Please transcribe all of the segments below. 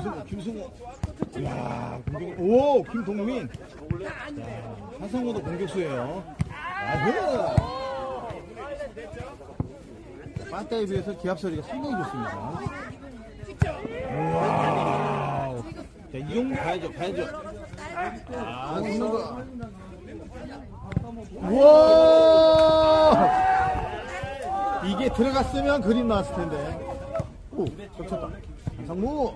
김승우, 김승우. 이야, 공격. 오, 김동민. 자, 한성호도 공격수예요. 아흐. 빠따에 비해서 기합 소리가 상당히 좋습니다. 우와. 자, 이용 가야죠, 가야죠. 아, 웃는 거. 우와! 이게 들어갔으면 그림 나왔을 텐데. 오, 겹쳤다. 상무.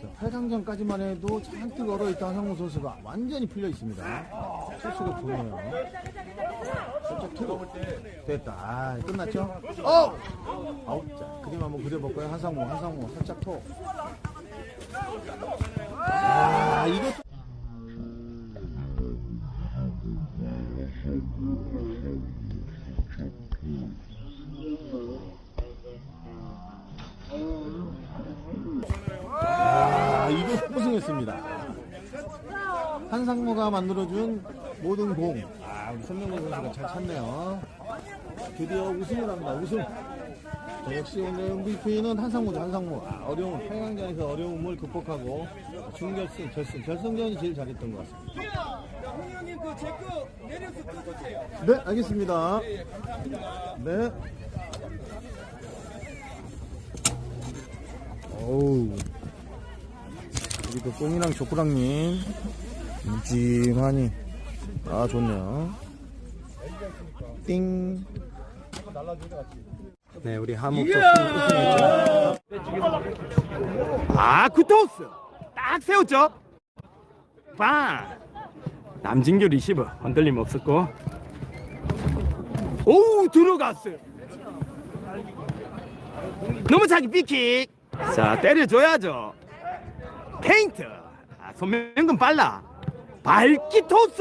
자, 8강전까지만 해도 잔뜩 얼어있던 한상무 선수가 완전히 풀려 있습니다. 실수가 보네요. 살짝 틀어. 됐다. 아, 끝났죠? 어! 아홉 자, 그림 한번 그려볼까요? 한상무, 한상무, 살짝 토. 아, 아, 우승했습니다. 한상무가 만들어준 모든 공. 아, 우리 손명호 선수가 잘 찼네요. 드디어 우승을 합니다. 우승. 자, 역시 오늘 MVP는 한상무죠, 한상무. 아, 어려운, 8강전에서 어려움을 극복하고 준결승, 결승, 결승전이 제일 잘했던 것 같습니다. 형님 그 제거 내려서. 네, 알겠습니다. 네. 어우. 우리 그 꽁이랑 조꾸랑님. 무짐하니. 아, 좋네요. 띵. 네, 우리 우승했죠. 아, 구토스! 딱 세웠죠? 빵! 남진규 리시브 흔들림 없었고 오 들어갔어요 너무 자기 삐킥 자 때려줘야죠 페인트. 아, 손명근 빨라. 밝기 토스